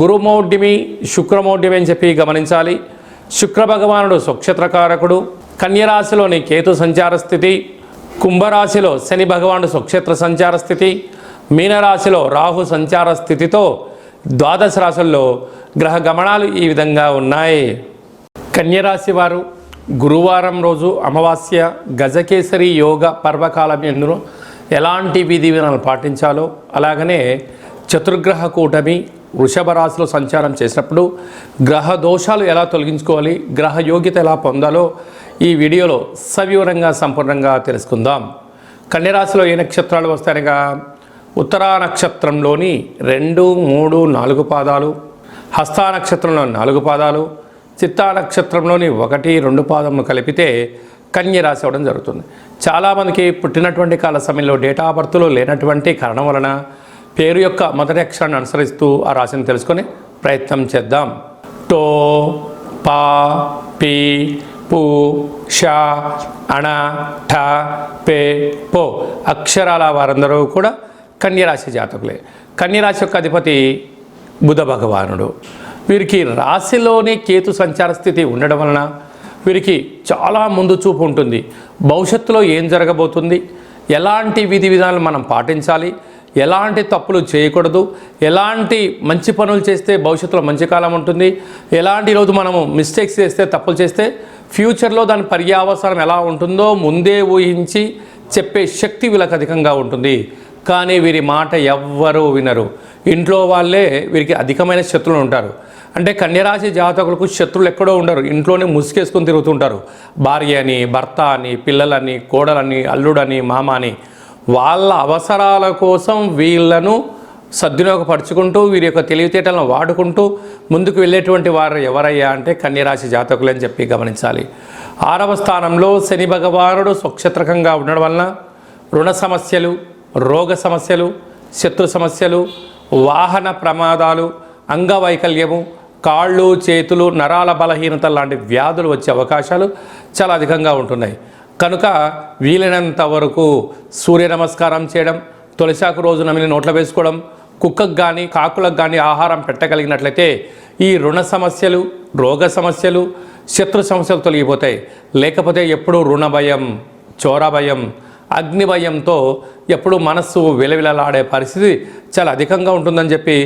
గురుమౌఢ్యమి శుక్రమౌఢ్యమి అని చెప్పి గమనించాలి. శుక్ర భగవానుడు స్వక్షేత్రకారకుడు. కన్యరాశిలోని కేతు సంచార స్థితి. కుంభరాశిలో శని భగవానుడు స్వక్షేత్ర సంచార స్థితి. మీనరాశిలో రాహు సంచార స్థితితో ద్వాదశ రాశుల్లో గ్రహ గమనాలు ఈ విధంగా ఉన్నాయి. కన్యరాశి వారు గురువారం రోజు అమావాస్య గజకేసరి యోగ పర్వకాలం ఎందును ఎలాంటి విధి విధానాలు పాటించాలో అలాగనే చతుర్గ్రహ కూటమి వృషభ రాశిలో సంచారం చేసినప్పుడు గ్రహ దోషాలు ఎలా తొలగించుకోవాలి గ్రహ యోగ్యత ఎలా పొందాలో ఈ వీడియోలో సవివరంగా సంపూర్ణంగా తెలుసుకుందాం. కన్యరాశిలో ఏ నక్షత్రాలు వస్తాయనగా ఉత్తరా నక్షత్రంలోని రెండు మూడు నాలుగు పాదాలు హస్తా నక్షత్రంలో నాలుగు పాదాలు చిత్తా నక్షత్రంలోని ఒకటి రెండు పాదములు కలిపితే కన్య రాశి అవ్వడం జరుగుతుంది. చాలామందికి పుట్టినటువంటి కాల సమయంలో డేటా ఆఫ్ బర్త్లో లేనటువంటి కారణం వలన పేరు యొక్క మొదటి అక్షరాన్ని అనుసరిస్తూ ఆ రాశిని తెలుసుకొని ప్రయత్నం చేద్దాం. టో పా పి పు షా అణ ఠ పే పో అక్షరాల వారందరూ కూడా కన్యరాశి జాతకులే. కన్యరాశి యొక్క అధిపతి బుధ భగవానుడు. వీరికి రాశిలోనే కేతు సంచార స్థితి ఉండడం వలన వీరికి చాలా ముందు చూపు ఉంటుంది. భవిష్యత్తులో ఏం జరగబోతుంది? ఎలాంటి విధి విధానాలు మనం పాటించాలి? ఎలాంటి తప్పులు చేయకూడదు. ఎలాంటి మంచి పనులు చేస్తే భవిష్యత్తులో మంచి కాలం ఉంటుంది. ఎలాంటి రోజు మనము మిస్టేక్స్ చేస్తే తప్పులు చేస్తే ఫ్యూచర్లో దాని పర్యావసరం ఎలా ఉంటుందో ముందే ఊహించి చెప్పే శక్తి వీళ్ళకి అధికంగా ఉంటుంది. కానీ వీరి మాట ఎవ్వరూ వినరు. ఇంట్లో వాళ్ళే వీరికి అధికమైన శత్రువులు ఉంటారు. అంటే కన్యరాశి జాతకులకు శత్రువులు ఎక్కడో ఉండరు. ఇంట్లోనే ముసుకేసుకొని తిరుగుతుంటారు భార్య అని భర్త అని పిల్లలని కోడలని అల్లుడని మామ అని వాళ్ళ అవసరాల కోసం వీళ్ళను సద్వినియోగపరుచుకుంటూ వీరి యొక్క తెలివితేటలను వాడుకుంటూ ముందుకు వెళ్ళేటువంటి వారు ఎవరయ్యా అంటే కన్యరాశి జాతకులని చెప్పి గమనించాలి. ఆరవ స్థానంలో శని భగవానుడు స్వక్షత్రకంగా ఉండడం వలన రుణ సమస్యలు రోగ సమస్యలు శత్రు సమస్యలు వాహన ప్రమాదాలు అంగవైకల్యము కాళ్ళు చేతులు నరాల బలహీనత లాంటి వ్యాధులు వచ్చే అవకాశాలు చాలా అధికంగా ఉంటున్నాయి. కనుక వీలైనంత వరకు సూర్య నమస్కారం చేయడం తొలిసాకు రోజు నమిలి నోట్లో వేసుకోవడం కుక్కకు కానీ కాకులకు కానీ ఆహారం పెట్టగలిగినట్లయితే ఈ రుణ సమస్యలు రోగ సమస్యలు శత్రు సమస్యలు తొలగిపోతాయి. లేకపోతే ఎప్పుడూ రుణ భయం చోర భయం అగ్ని భయంతో ఎప్పుడు మనస్సు విలవిలలాడే పరిస్థితి చాలా అధికంగా ఉంటుందని చెప్పి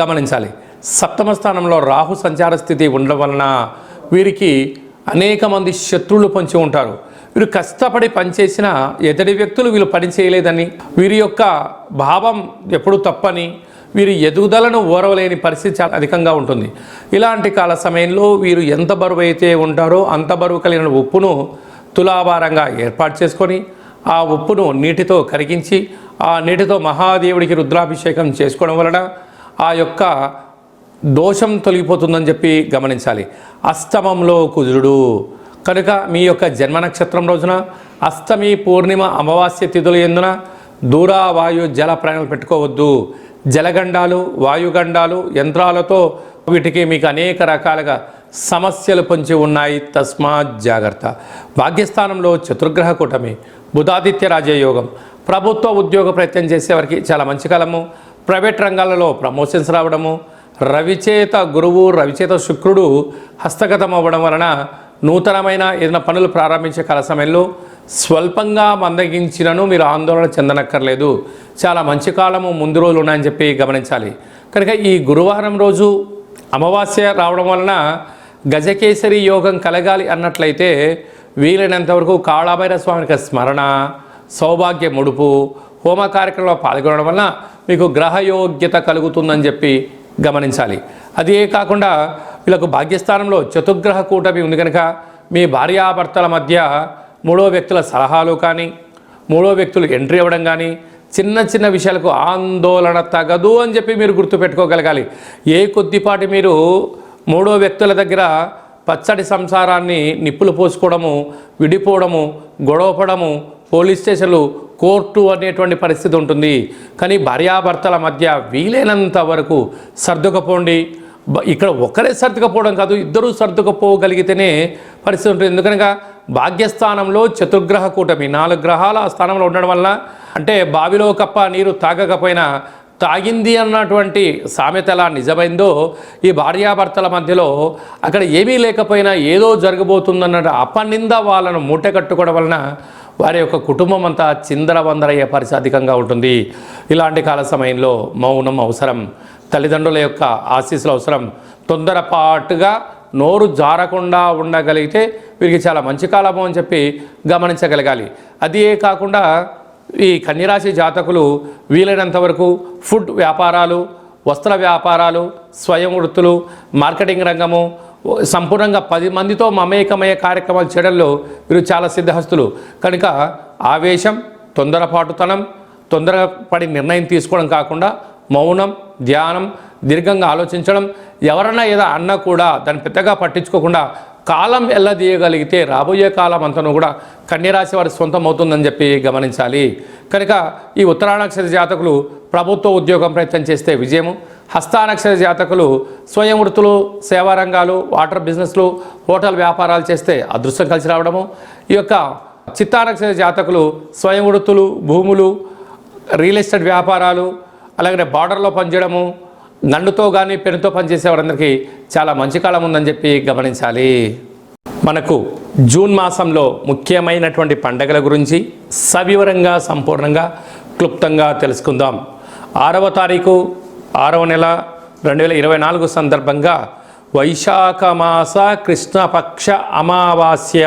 గమనించాలి. సప్తమ స్థానంలో రాహు సంచార స్థితి ఉండడం వలన వీరికి అనేక మంది శత్రువులు పొంచి ఉంటారు. వీరు కష్టపడి పనిచేసిన ఎదటి వ్యక్తులు వీళ్ళు పని చేయలేదని వీరి యొక్క భావం ఎప్పుడు తప్పని వీరి ఎదుగుదలను ఓరవలేని పరిస్థితి చాలా అధికంగా ఉంటుంది. ఇలాంటి కాల సమయంలో వీరు ఎంత బరువు అయితే ఉంటారో అంత బరువు కలిగిన ఉప్పును తులాభారంగా ఏర్పాటు చేసుకొని ఆ ఉప్పును నీటితో కరిగించి ఆ నీటితో మహాదేవుడికి రుద్రాభిషేకం చేసుకోవడం వలన ఆ యొక్క దోషం తొలగిపోతుందని చెప్పి గమనించాలి. అష్టమంలో కుజుడు కనుక మీ యొక్క జన్మ నక్షత్రం రోజున అష్టమి పూర్ణిమ అమావాస్య తిథుల ఎందున దూరావాయు జల ప్రయాణాలు పెట్టుకోవద్దు. జలగండాలు వాయుగండాలు యంత్రాలతో వీటికి మీకు అనేక రకాలుగా సమస్యలు పొంచి ఉన్నాయి. తస్మాత్ జాగ్రత్త. భాగ్యస్థానంలో చతుర్గ్రహ కూటమి బుధాదిత్య రాజయోగం. ప్రభుత్వ ఉద్యోగ ప్రయత్నం చేసేవారికి చాలా మంచి కాలము. ప్రైవేట్ రంగాలలో ప్రమోషన్స్ రావడము. రవిచేత గురువు రవిచేత శుక్రుడు హస్తగతం అవ్వడం వలన నూతనమైన ఏదైనా పనులు ప్రారంభించే కాల సమయంలో స్వల్పంగా మందగించినను మీరు ఆందోళన చెందనక్కర్లేదు. చాలా మంచి కాలము ముందు రోజులు ఉన్నాయని చెప్పి గమనించాలి. కనుక ఈ గురువారం రోజు అమావాస్య రావడం వలన గజకేసరి యోగం కలగాలి అన్నట్లయితే వీలైనంతవరకు కాళాభైర స్వామికి స్మరణ సౌభాగ్య ముడుపు హోమ కార్యక్రమంలో పాల్గొనడం వలన మీకు గ్రహయోగ్యత కలుగుతుందని చెప్పి గమనించాలి. అదే కాకుండా వీళ్ళకు భాగ్యస్థానంలో చతుర్గ్రహ కూటమి ఉంది కనుక మీ భార్యాభర్తల మధ్య మూడో వ్యక్తుల సలహాలు కానీ మూడో వ్యక్తులు ఎంట్రీ ఇవ్వడం కానీ చిన్న చిన్న విషయాలకు ఆందోళన తగదు అని చెప్పి మీరు గుర్తుపెట్టుకోగలగాలి. ఏ కొద్దిపాటి మీరు మూడో వ్యక్తుల దగ్గర పచ్చడి సంసారాన్ని నిప్పులు పోసుకోవడము విడిపోవడము గొడవపడము పోలీస్ స్టేషన్లు కోర్టు అనేటువంటి పరిస్థితి ఉంటుంది. కానీ భార్యాభర్తల మధ్య వీలైనంత వరకు సర్దుకపోండి. ఇక్కడ ఒకరే సర్దుకపోవడం కాదు ఇద్దరూ సర్దుకపోగలిగితేనే పరిస్థితి ఉంటుంది. ఎందుకనగా భాగ్యస్థానంలో చతుర్గ్రహ కూటమి నాలుగు గ్రహాల ఆ స్థానంలో ఉండడం వల్ల అంటే బావిలో కప్ప నీరు తాగకపోయినా తాగింది అన్నటువంటి సామెత ఎలా నిజమైందో ఈ భార్యాభర్తల మధ్యలో అక్కడ ఏమీ లేకపోయినా ఏదో జరగబోతుందన్న అపనింద వాళ్ళను మూట కట్టుకోవడం వలన వారి యొక్క కుటుంబం అంతా చిందర వందరయ్యే పరిస్థితి అధికంగా ఉంటుంది. ఇలాంటి కాల సమయంలో మౌనం అవసరం. తల్లిదండ్రుల యొక్క ఆశీస్సులు అవసరం. తొందరపాటుగా నోరు జారకుండా ఉండగలిగితే వీరికి చాలా మంచి కాలము అని చెప్పి గమనించగలగాలి. అదే కాకుండా ఈ కన్యరాశి జాతకులు వీలైనంత వరకు ఫుడ్ వ్యాపారాలు వస్త్ర వ్యాపారాలు స్వయం వృత్తులు మార్కెటింగ్ రంగము సంపూర్ణంగా పది మందితో మమేకమయ్యే కార్యక్రమాలు చేయడంలో వీరు చాలా సిద్ధహస్తులు. కనుక ఆవేశం తొందరపాటుతనం తొందరపడి నిర్ణయం తీసుకోవడం కాకుండా మౌనం ధ్యానం దీర్ఘంగా ఆలోచించడం ఎవరన్నా ఏదో అన్నా కూడా దాన్ని పెద్దగా పట్టించుకోకుండా కాలం ఎల్లదీయగలిగితే రాబోయే కాలం అంతను కూడా కన్యరాశి వారి సొంతం అవుతుందని చెప్పి గమనించాలి. కనుక ఈ ఉత్తరానక్షత్ర జాతకులు ప్రభుత్వ ఉద్యోగం ప్రయత్నం చేస్తే విజయము. హస్తానక్షర జాతకులు స్వయం వృత్తులు సేవా రంగాలు వాటర్ బిజినెస్లు హోటల్ వ్యాపారాలు చేస్తే అదృష్టం కలిసి రావడము. ఈ యొక్క చిత్తానక్షర జాతకులు స్వయం వృత్తులు భూములు రియల్ ఎస్టేట్ వ్యాపారాలు అలాగే బార్డర్లో పనిచేయడము నండుతో కానీ పెనుతో పనిచేసే వారందరికీ చాలా మంచి కాలం ఉందని చెప్పి గమనించాలి. మనకు జూన్ మాసంలో ముఖ్యమైనటువంటి పండగల గురించి సవివరంగా సంపూర్ణంగా క్లుప్తంగా తెలుసుకుందాం. ఆరవ తారీఖు ఆరవ నెల రెండు వేల ఇరవై నాలుగు సందర్భంగా వైశాఖ మాస కృష్ణపక్ష అమావాస్య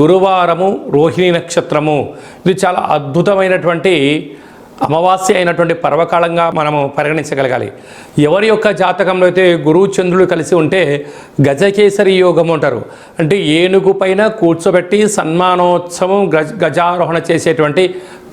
గురువారము రోహిణి నక్షత్రము. ఇది చాలా అద్భుతమైనటువంటి అమావాస్య అయినటువంటి పర్వకాలంగా మనము పరిగణించగలగాలి. ఎవరి యొక్క జాతకంలో అయితే గురువు చంద్రుడు కలిసి ఉంటే గజకేసరి యోగం అంటారు. అంటే ఏనుగు పైన కూర్చోబెట్టి సన్మానోత్సవం గజ గజారోహణ చేసేటువంటి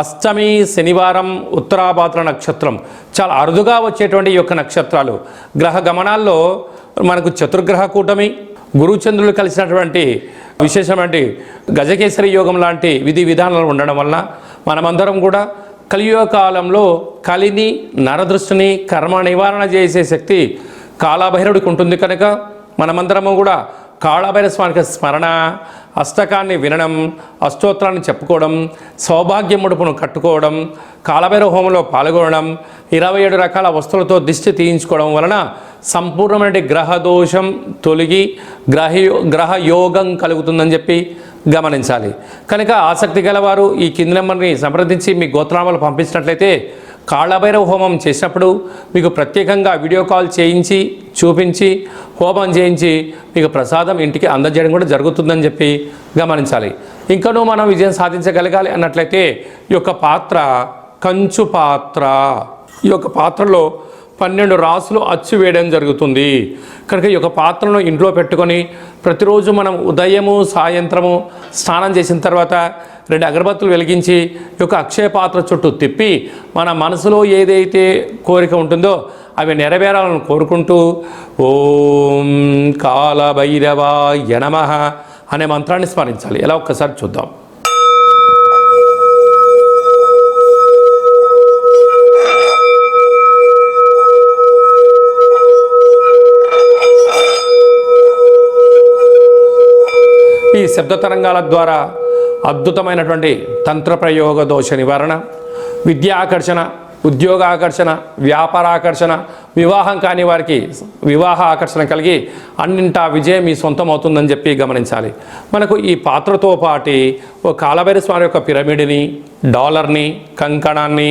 అష్టమి శనివారం ఉత్తరాభాద్ర నక్షత్రం. చాలా అరుదుగా వచ్చేటువంటి ఈ యొక్క నక్షత్రాలు. గ్రహ గమనాల్లో మనకు చతుర్గ్రహ కూటమి గురుచంద్రులు కలిసినటువంటి విశేషమైన గజకేసరి యోగం లాంటి విధి విధానాలు ఉండడం వలన మనమందరం కూడా కలియుగ కాలంలో కలిని నరదృష్టిని కర్మ నివారణ చేసే శక్తి కాలాభైరవుడికి ఉంటుంది కనుక మనమందరము కూడా కాళభైర స్వామికి స్మరణ అష్టకాన్ని వినడం అష్టోత్తరాన్ని చెప్పుకోవడం సౌభాగ్య ముడుపును కట్టుకోవడం కాళభైర హోమంలో పాల్గొనడం ఇరవై ఏడు రకాల వస్తువులతో దిష్టి తీయించుకోవడం వలన సంపూర్ణమైన గ్రహ దోషం తొలగి గ్రహ గ్రహయోగం కలుగుతుందని చెప్పి గమనించాలి. కనుక ఆసక్తి గలవారు ఈ కింది నెంబర్ని సంప్రదించి మీ గోత్రనామాలు పంపించినట్లయితే కాళ్ళభైరవ హోమం చేసినప్పుడు మీకు ప్రత్యేకంగా వీడియో కాల్ చేయించి చూపించి హోమం చేయించి మీకు ప్రసాదం ఇంటికి అందజేయడం కూడా జరుగుతుందని చెప్పి గమనించాలి. ఇంకనూ మనం విజయం సాధించగలగాలి అన్నట్లయితే ఈ యొక్క పాత్ర కంచు పాత్ర ఈ యొక్క పాత్రలో పన్నెండు రాసులు అచ్చు వేయడం జరుగుతుంది. కనుక ఈ యొక్క పాత్రను ఇంట్లో పెట్టుకొని ప్రతిరోజు మనం ఉదయము సాయంత్రము స్నానం చేసిన తర్వాత రెండు అగరబత్తులు వెలిగించి యొక్క అక్షయ పాత్ర చుట్టూ తిప్పి మన మనసులో ఏదైతే కోరిక ఉంటుందో అవి నెరవేరాలని కోరుకుంటూ ఓం కాలభైరవాయ యనమ అనే మంత్రాన్ని స్మరించాలి. ఎలా ఒక్కసారి చూద్దాం. ఈ శబ్ద తరంగాల ద్వారా అద్భుతమైనటువంటి తంత్ర ప్రయోగ దోష నివారణ విద్యా ఆకర్షణ ఉద్యోగ ఆకర్షణ వ్యాపార ఆకర్షణ వివాహం కాని వారికి వివాహ ఆకర్షణ కలిగి అన్నింటా విజయం మీ సొంతం అవుతుందని చెప్పి గమనించాలి. మనకు ఈ పాత్రతో పాటి ఓ కాలభైర స్వామి యొక్క పిరమిడ్ని డాలర్ని కంకణాన్ని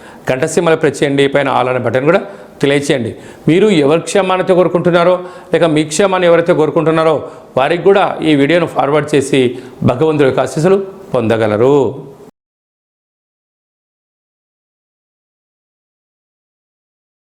అన్నట్టయితే ప్రెస్ చేయండి పైన ఆల్ అనే బటన్ కూడా తెలియచేయండి. మీరు ఎవరి క్షేమాన్ని కోరుకుంటున్నారో లేక మీ క్షేమాన్ని ఎవరైతే కోరుకుంటున్నారో వారికి కూడా ఈ వీడియోను ఫార్వర్డ్ చేసి భగవంతుడి యొక్క ఆశీస్సులు పొందగలరు.